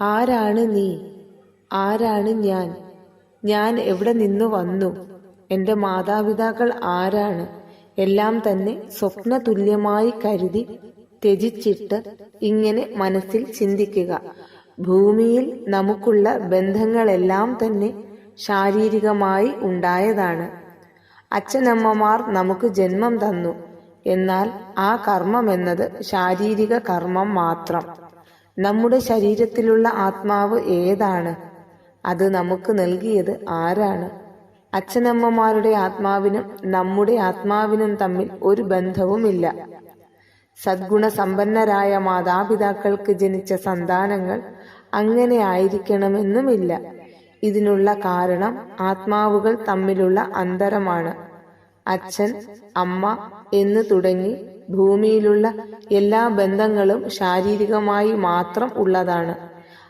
ആരാണ് നീ? ആരാണ് ഞാൻ? ഞാൻ എവിടെ നിന്നു വന്നു? എന്റെ മാതാപിതാക്കൾ ആരാണ്? എല്ലാം തന്നെ സ്വപ്ന തുല്യമായി കരുതി ത്യജിച്ചിട്ട് ഇങ്ങനെ മനസ്സിൽ ചിന്തിക്കുക. ഭൂമിയിൽ നമുക്കുള്ള ബന്ധങ്ങളെല്ലാം തന്നെ ശാരീരികമായി ഉണ്ടായതാണ്. അച്ഛനമ്മമാർ നമുക്ക് ജന്മം തന്നു. എന്നാൽ ആ കർമ്മം എന്നത് ശാരീരിക കർമ്മം മാത്രം. നമ്മുടെ ശരീരത്തിലുള്ള ആത്മാവ് ഏതാണ്? അത് നമുക്ക് നൽകിയത് ആരാണ്? അച്ഛനമ്മമാരുടെ ആത്മാവിനും നമ്മുടെ ആത്മാവിനും തമ്മിൽ ഒരു ബന്ധവുമില്ല. സദ്ഗുണ സമ്പന്നരായ മാതാപിതാക്കൾക്ക് ജനിച്ച സന്താനങ്ങൾ അങ്ങനെ ആയിരിക്കണമെന്നുമില്ല. ഇതിനുള്ള കാരണം ആത്മാവുകൾ തമ്മിലുള്ള അന്തരമാണ്. അച്ഛൻ അമ്മ എന്ന് തുടങ്ങി ഭൂമിയിലുള്ള എല്ലാ ബന്ധങ്ങളും ശാരീരികമായി മാത്രം ഉള്ളതാണ്.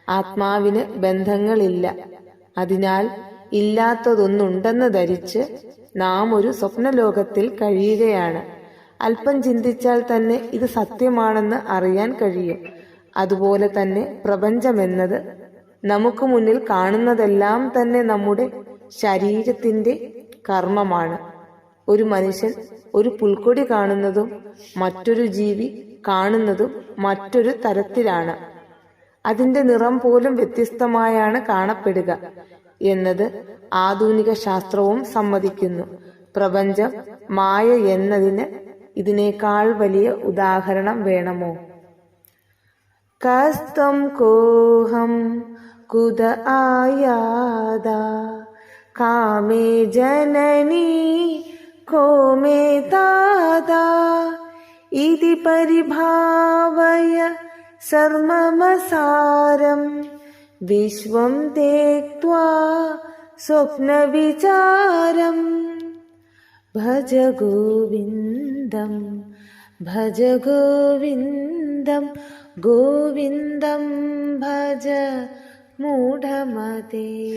ആത്മാവിന് ബന്ധങ്ങളില്ല. അതിനാൽ ഇല്ലാത്തതൊന്നുണ്ടെന്ന് ധരിച്ച് നാം ഒരു സ്വപ്നലോകത്തിൽ കഴിയുകയാണ്. അല്പം ചിന്തിച്ചാൽ തന്നെ ഇത് സത്യമാണെന്ന് അറിയാൻ കഴിയും. അതുപോലെ തന്നെ പ്രപഞ്ചമെന്നത് നമുക്ക് മുന്നിൽ കാണുന്നതെല്ലാം തന്നെ നമ്മുടെ ശരീരത്തിന്റെ കർമ്മമാണ്. ഒരു മനുഷ്യൻ ഒരു പുൽക്കൊടി കാണുന്നതും മറ്റൊരു ജീവി കാണുന്നതും മറ്റൊരു തരത്തിലാണ്. അതിന്റെ നിറം പോലും വ്യത്യസ്തമായാണ് കാണപ്പെടുക എന്നത് ആധുനിക ശാസ്ത്രവും സമ്മതിക്കുന്നു. പ്രപഞ്ചം മായ എന്നതിന് ഇതിനേക്കാൾ വലിയ ഉദാഹരണം വേണമോ? കസ്തം കോഹം കുത ആയാദ കാമേ ജനനി को मे दादा, इति परिभावय सर्ममसारम् विश्वं त्यक्त्वा स्वप्नविचारम्। भज गोविन्दं भज गोविन्दं गोविन्दं भज मूढमते।